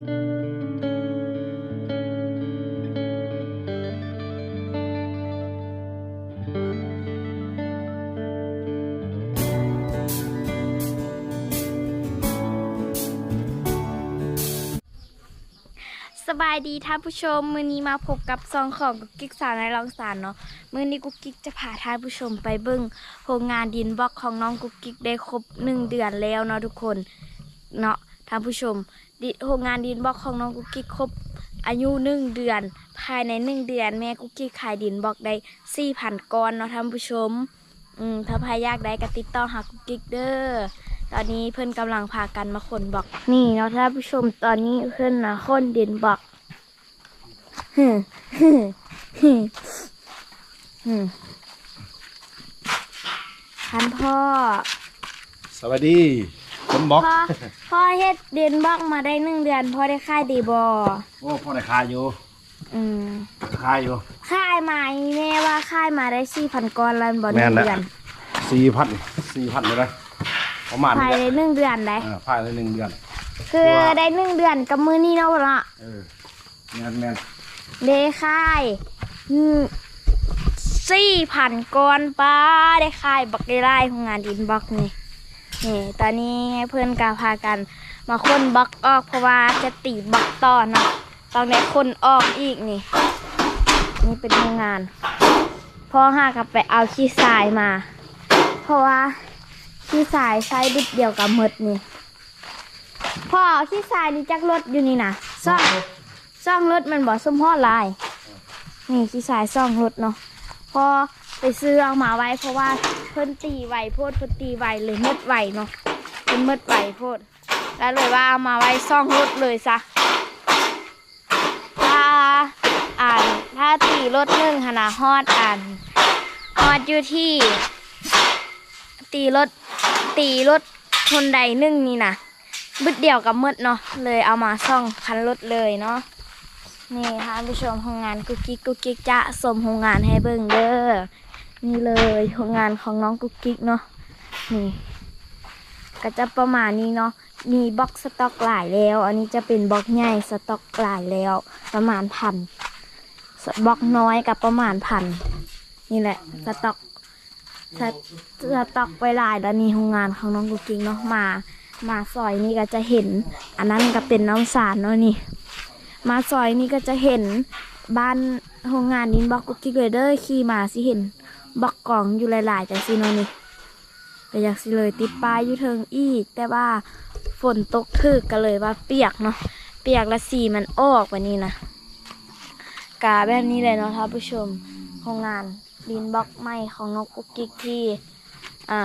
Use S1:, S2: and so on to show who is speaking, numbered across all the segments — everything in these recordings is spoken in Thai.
S1: สบายดีท่านผู้ชม มือนี้มาพบกับซองของกุ๊กกิ๊กสาวในรองสารเนาะมือนี้กุ๊กกิ๊กจะพาท่านผู้ชมไปเบิ้งโรงงานดินบล็อกของน้องกุ๊กกิ๊กได้ครบหนึ่งเดือนแล้วเนาะทุกคนเนาะท่านผู้ชม ดิโรงงานดินบล็อกของน้องกุ๊กกิ๊กครบอายุหนึ่งเดือน ภายในหนึ่งเดือน แม่กุ๊กกิ๊กขายดินบล็อกได้สี่พันก้อนเนาะท่านผู้ชม อืมถ้าใครอยากได้ก็ติดต่อหากุ๊กกิ๊กเด้อตอนนี้เพื่อนกำลังพากันมาขนบล็อก นี่เนาะท่านผู้ชมตอนนี้เพื่อนนะขนดินบล็อกฮึมฮึมฮึมฮึมท่านพ่อ
S2: สวัสดี ผมบอก
S1: พ่อพ่อเฮ็ดดินบล็อกมาได้หนึ่งเดือนพ่อได้ค่ายดีบอ
S2: โอ้พ่อได้คายอยู่
S1: อืม
S2: คายอยู่
S1: ค่ายมาอีแม่ว่าค่ายมาได้สี่พันก้อนแล้วบ่ห
S2: แม่
S1: นึ่ง
S2: นแล้ว
S1: เดือน
S2: สี่พันสี่พันเลยนะประมาณ
S1: ภาย
S2: นี้
S1: ในหนึ่งเดือนได้
S2: เออภายในหนึ่งเดือน
S1: คือได้หนึ่งเดือนกับมือนี่เนาะพ่อเนาะ
S2: เออแมนแมน
S1: เดค่ายสี่พันก้อนป้าได้ค่ายบักได้ไล่ของงานดินบล็อกนี่ นี่ตอนนี้เพื่อนกาพากัน มาค้นบล็อกออกเพราะว่าจะตีบล็อกต่อเนาะต้องได้คนออกอีกนี่ นี่เป็นโรงงานพ่อห้ากับไปเอาขี้ทรายมา เพราะว่าขี้ทรายใช้บิดเดียวกับมดนี่พ่อเอาขี้ทรายนี่จักรถอยู่นี่นะซ่องซ่องรถมันบอกส้มพ่อลายนี่ขี้ทรายซ่องรถเนาะพอไปซื้อเอามาไว้เพราะว่า เพิ่นตีไหวโพดเพิ่นตีไหวเลยหมดไหวเนาะเพิ่นหมดไหวโพดแล้วเลยว่าเอามาไว้ซ่องรถเลยซะถ้าอ่านถ้าตีรถหนึ่งหนนาฮอดอ่านฮอดอยู่ที่ ตีรถตีรถคนใดนึ่งนี่นะบึดเดียวกับมืดเนาะเลยเอามาซ่องคันรถเลยเนาะนี่ค่ะผู้ชมโรงงานกุ๊กกิ๊กกุ๊กกิ๊กจะสมโรงงานให้เบิ่งเด้อ นี่เลยโรงงานของน้องกุ๊กกิ๊กเนาะนี่ ก็จะประมาณนี้เนาะมีบล็อกสต็อกหลายแล้ว อันนี้จะเป็นบล็อกใหญ่สต็อกหลายแล้ว ประมาณพันสบล็อกน้อยกับประมาณพันนี่แหละสต็อกสต็อกไว้หลายแล้วนี่โรงงานของน้องกุ๊กกิ๊กเนาะมา มาซอยนี่ก็จะเห็น อันนั้นก็เป็นน้ำสารเนาะนี่ มาซอยนี่ก็จะเห็นบ้านโรงงานนี้บล็อกกุ๊กกิ๊กเลยเด้อขี่มาสิเห็น บอกกล่องอยู่หลายๆจังสิเนนี่ก็อยากสิเลยติดป้ายอยู่เทิงอีก แต่ว่าฝนตกถึกก็เลยว่าเปียกเนาะเปียกและสีมันออกแบบนี้นะกาแบบนี้เลยเนาะท่านผู้ชมโรงงานดินบล็อกใหม่ของนกกุ๊กกิ๊กที่อ่า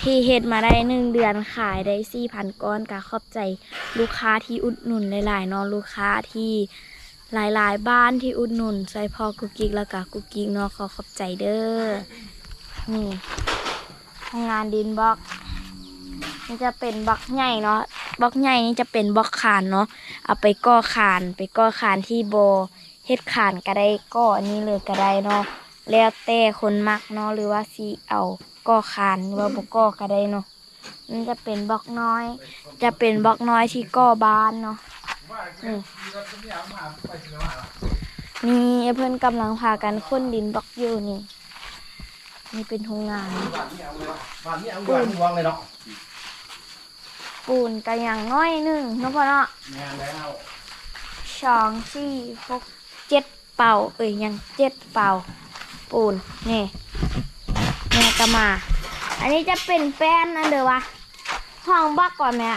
S1: ที่เฮ็ดมาได้หนึ่งเดือนขายได้สี่พันก้อนกาขอบใจลูกค้าที่อุดหนุนหลายๆเนาะลูกค้าที่ หลายๆ บ้านที่อุดหนุนใส่พอกุกกิกแล้วก็กุกกิกเนาะขอขอบใจเด้อนี่ทำงานดินบล็อก นี่จะเป็นบล็อกใหญ่เนาะบล็อกใหญ่นี่จะเป็นบล็อกคานเนาะเอาไปก่อคานไปก่อคานที่โบเฮ็ดคานก็ได้ก่ออันนี้เลยก็ได้เนาะแล้วแต่คนมักเนาะหรือว่าสีเอาก่อคานหรือว่าบ่ก่อก็ได้เนาะนี่จะเป็นบล็อกน้อย จะเป็นบล็อกน้อยที่ก่อบ้านเนาะ นี่นี่เพื่อนกำลังพากันค้นดินบล็อกอยู่นี่ นี่เป็นโรงงาน
S2: บ้านนี้เอาเงินวางเลยเนาะ
S1: ปูนกันอย่างน้อยหนึ่งเนาะพ่อเนาะ
S2: แมนแล้ว
S1: สองสี่หกเจ็ดเป่าเอ้ยยังเจ็ดเป่า ปูนนี่แม่ก็มา อันนี้จะเป็นแป้นนั่นเด้อวะห้องบักก่อนแม่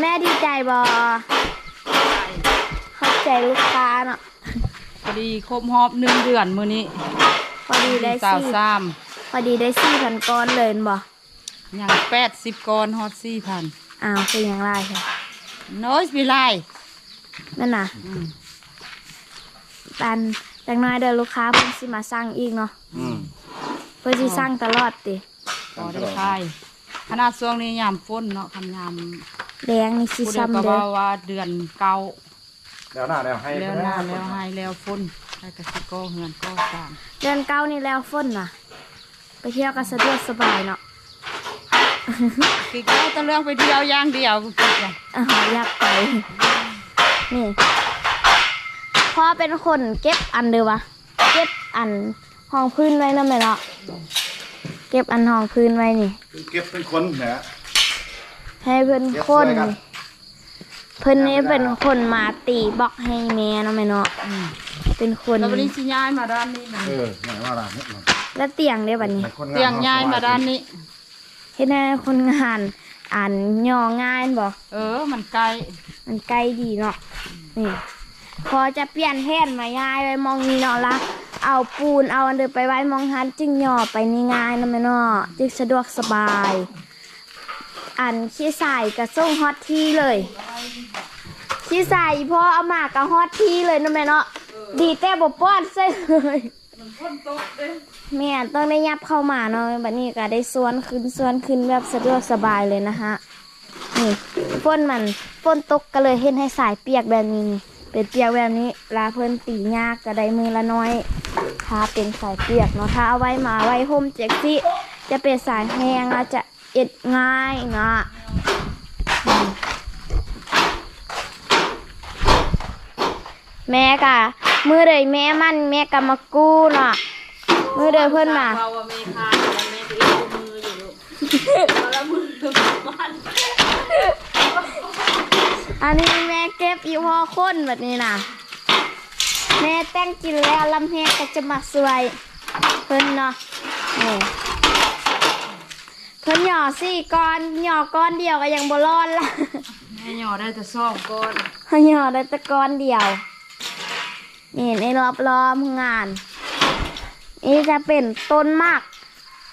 S1: แม่ดีใจบอเข้าใจลูกค้าเนาะ
S3: พอดีครบรอบหนึ่งเดือนมื้อนี้
S1: พอดีได้
S3: สาว
S1: สี่
S3: สาม
S1: พอดีได้สี่พันก้อนเลยบอ
S3: ยังแปดสิบก้อนฮอดสี่พัน
S1: อ้าวเป็นอย่างไรค่ะ
S3: น้อยสิไล
S1: นั่นน่ะ
S3: อืม
S1: ตันจากหน้อยเดินลูกค้าเพิ่นสิมาสั่งอีกเนาะ
S2: อืม
S1: เพื่อที่สร้างตลอดติ
S3: ก็ได้ขายขนาดช่วงนี้ยามฝนเนาะคันยาม
S1: แดงนี่สิ
S3: ผู้เดียวก็
S1: ซ้ำเด้
S3: ว่า
S1: อ
S3: ว่าเดือนเก่า
S2: แล้วหน้าแล้วให้
S3: แล้วหน้าแล้วให้แล้วฝนให้กสิก็เฮือนก็สร้าง
S1: เดือนเก้านี่แล้วฝนน่ะ ไปเที่ยวกันสะดวกสบายเนาะ
S3: กิกเอาแตะเรื่องไปเที่ยวอย่างเดียวกิกอะ
S1: อ่าอยากไป นี่พ่อเป็นคนเก็บอันเด้อวะเก็บอันห้องพื้นไว้นั่นแหละเนาะเก็บอันห้องพื้นไว้นี่
S2: เก็บเป็นคนนะ
S1: ให้เพิ่น
S2: เก็บ
S1: คน
S2: ช่วยกัน
S1: เพิ่นนี่เป็นคนมาตีบล็อกให้แม่เนาะแม่เนาะ
S3: อืม
S1: เป็นคน
S3: แล้ววันนี้สิย้ายมาด้านนี้นะ
S2: เออไหนว่าล่ะเนี่ยมัน
S1: แล้วเตียงได้บัดนี้
S2: เป็นคน
S3: เตียงย้ายมาด้านนี้
S1: เฮ็ดให้คนงานอ่านย่อง่ายบ่
S3: เออ มันไกล
S1: มันใกล้ดีเนาะ นี่ พอจะเปลี่ยนแทนมาย้ายไปมองนี่เนาะละ เอาปูนเอาอันเดินไปไว้มองหันจึงย่อไปนี่ง่ายนะแม่เนาะจึงสะดวกสบาย อันขี้ใส่กระส่งฮอตที่เลยขี้ใส่พ่อเอามากระฮอตที่เลยนะแม่เนาะดีแต่บ่ป้อนใส่เลย
S3: มันพ้นตกเด้
S1: แม่ต้องได้ยับเข้ามาเนาะบัดนี้ก็ได้สวนขึ้นสวนขึ้นแบบสะดวกสบายเลยนะฮะนี่ฝนมันฝนตกก็เลยเห็นให้สายเปียกแบบนี้ เป็นเปียกแบบนี้ลาเพิ่นตียากก็ได้มือละน้อยถ้าเป็นสายเปียกเนาะถ้าเอาไว้มาไว้ห่มเจ็กซี่จะเป็นสายแห้งแล้วจะ เอ็ดง่ายเนาะอืมแม่กะมือเลยแม่มันแม่ก็มากู้เนาะมือเลยเพิ่นมา
S3: เบาว่าเมคาแล้วแม่ตัวเองมืออยู่ลูกเอาแล้วมือมัน
S1: อันนี้แม่เก็บอยู่พอคนแบบนี้นะแม่แต่งกินแล้วลำแหกก็จะมาสวยเพิ่นเนาะนี่เพิ่นหย่อสี่ก้อนหย่อก้อนเดียวก็ยังบ่รอดละ
S3: แม่หยอได้แต่ซ่อมก่อน
S1: เพิ่นหย่อได้แต่ก้อนเดียว นี่ในรอบรอบงาน นี่จะเป็นต้นมาก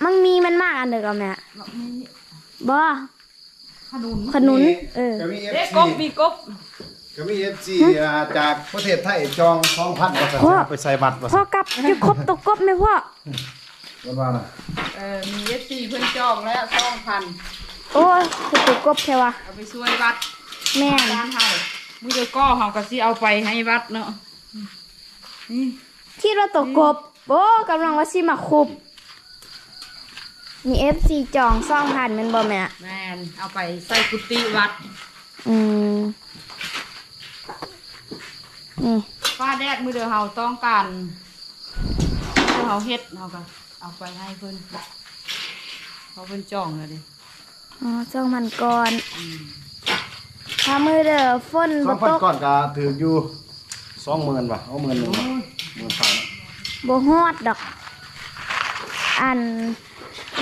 S1: มันมีมันมากอันเดียวกันแม่
S3: แล้วมี
S1: บ่
S3: ขนุน
S1: ขนุน เออ
S2: ก็มีเอฟ
S3: เอ๊ะ
S2: ซี
S3: กบมีกบ
S2: ก็มีเอฟซีจากประเทศไทยจองสองพันบาท
S1: พ่อ
S2: ไปใส่บัตรมา
S1: พ่อกลับจะครบตกกบไหมพ่อ
S2: วันว่าน่ะ
S3: เออมีเอฟซีเพิ่นจองแล้วสองพัน
S1: โอ้ยคือตกกบใช่ปะ
S3: เอาไปช่วยวัด
S1: แม่น
S3: บ้านเฮามือเดียวก็เฮาก็สิเอาไปให้วัดเนาะนี่
S1: คิดว่าตกกบโอ้กำลังว่าสิมาคุบมีเอฟซีจองซ่องผ่านแมันบ่แม่
S3: แม่นเอาไปใส่กุฏิวัด
S1: อืมนี่
S3: ฟ้าแดดมือเดียวเฮาต้องการเพื่อเฮาเฮ็ดเฮาก็ เอาไปให้เพิ่นเขาเพิ่นจองแล้วดิ
S1: อ๋อซ่องมันก่อนถ้ามือเด้อฝน
S2: ส
S1: บ่
S2: องพัน
S1: ตก
S2: ก่อนก็ถืออยู่สองหมื่นป่ะเอาหมื่นหนึ่งป่ะหมื่นสาม
S1: บ่ฮอดดอก อัน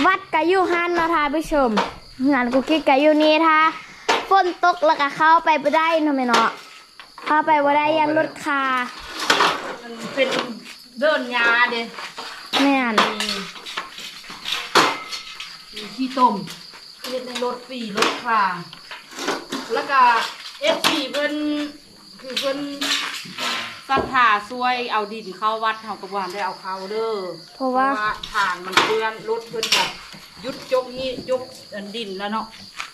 S1: วัดกะอยู่หันเนาะท่านผู้ชมงานกูคิดกะอยู่นี่ถ้าฝนตกแล้วก็เข้าไปบ่ได้เนาะแม่เนาะเข้าไปบ่ได้ยันรถคา
S3: มันเป็นเดินยาเด้
S1: แม่น
S3: มีมี ขี้ต้มเฮ็ดในรถฟรีรถคลาแล้วก็ FC เพิ่นคือเพิ่นศรัทธาช่วยเอาดินเข้าวัดเฮาก็บ่ทันได้เอาเข้าเด้อ
S1: เพราะว่า
S3: ทางมันเปื้อนรถเพิ่นก็หยุดจกนี่ยกอันดินแล้วเนาะ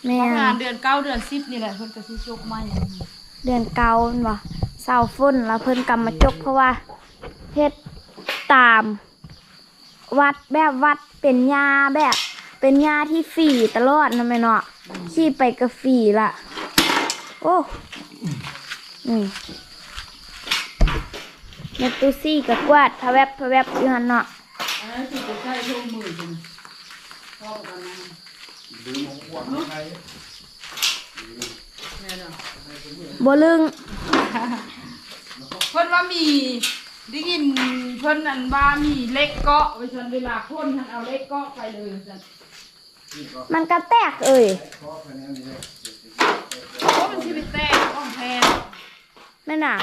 S1: แม่
S3: ประมาณ
S1: น
S3: เดือนเก้าเดือนสิบนี่แหละเพิ่นก็สิยกมาอย่างนี้
S1: เดือนเก่าแม่นบ่เศร้าฝนแล้วเพิ่นกำมาจกเพราะว่าเฮ็ดตาม วัดแบบวัดเป็นยาแบบ เป็นยาที่ฟรีตลอดนะแม่เนาะขี่ไปก็ฟรีละโอ้อืมเนตตูซี่กับกวาดพะแวบพะแวบอยู่หันเนาะ
S3: อันนั้นสิจะใช้ทุ่มมือจังพอกันนะแม่เนาะ
S1: บ่ลึง
S3: เพิ่นว่ามีได้ยินเพิ่นอันว่ามีเล็กเกาะไว้ซั่นเวลาพ่นท่านเอาเล็กเกาะไปเลยซั่น
S1: มันก็แตกเอ่ย
S3: เพราะมันสิไปแตกอ้อมแพง
S1: แม่น่ะ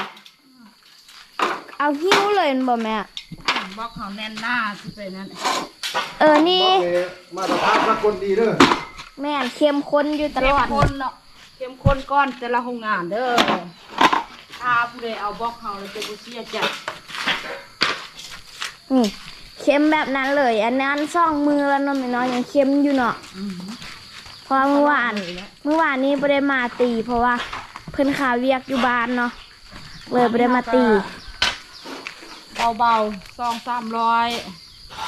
S1: เอาหิ้วเลยแม่นบ่แม่
S3: บล็อกเขาแน่นหน้าสิไปนั่น
S1: เออนี่
S2: บอกเลยมาตรฐานสากลดีเด้อ
S1: แม่นเข้มข้นอยู่ต
S3: เข้
S1: ล
S3: ม
S1: อด
S3: ข้นเนาะเข้มข้นก้อนแต่ละโรงงานเด้อถ้าผู้ใดเอาบล็อกเขาแล้วจะบ่เสียใจ
S1: นี่ เข้มแบบนั้นเลย อันนั้นซ่องมือแล้วเนาะแม่น้อยยังเข้มอยู่เนาะเพราะเมื่อวานเมื่อวานนี้ไม่ได้มาตี เพราะว่าเพิ่นขาเวียกอยู่บ้านเนาะเลยไม่ได้มาตี
S3: เบาๆสองสามร้อย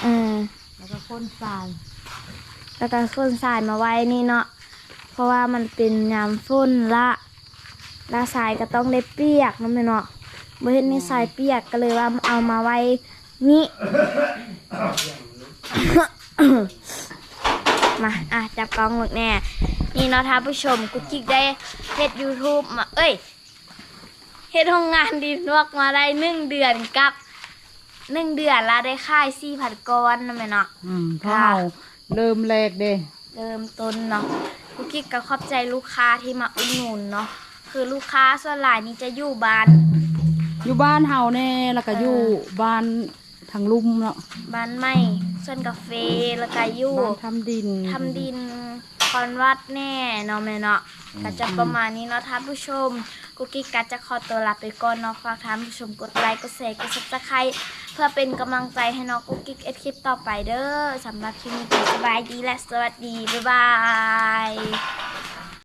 S1: เออ
S3: แล้วก็ข้นทราย
S1: แล้วก็คนสายมาไว้นี่เนาะเพราะว่ามันเป็นยามฝนละและสายก็ต้องได้เปียกเนาะแม่เนาะบ่เห็นนี่สายเปียกก็เลยว่าเอามาไว้ นี่มาอะจับกล้องลูกแน่นี่เนาะท่านผู้ชมกุ๊กกิ๊กได้เฮ็ด YouTube มา เอ้ยเฮ็ดโรงงานดินวกมาได้หนึ่งเดือนกับหนึ่งเดือนแล้วได้ค่ายสี่พันก้อนนะแม่เนาะ
S3: อืมเพราะเราเริ่มแรกเด้
S1: เริ่มต้นเนาะกุ๊กกิ๊กก็ขอบใจลูกค้าที่มาอุดหนุนเนาะคือลูกค้าส่วนหลายนี่จะอยู่บ้าน
S3: อยู่บ้านเฮาแน่แล้วก็อยู่บ้าน ทางลุ่มเนาะ
S1: บ้านใหม่ส่วนกาแฟแล้วก็อยู่
S3: บ้านทำดิน
S1: ทำดินคอนวัดแน่เนาะแม่เนาะก็จะประมาณนี้เนาะท่านผู้ชมกุ๊กกิ๊กก็จะขอตัวลาไปก่อนเนาะฝากท่านผู้ชมกดไลค์กดแชร์กดซับสไครต์เพื่อเป็นกำลังใจให้น้องกุ๊กกิ๊กเอ็ดคลิปต่อไปเด้อสำหรับคลิปนี้ก็สบายดีและสวัสดีบ๊ายบาย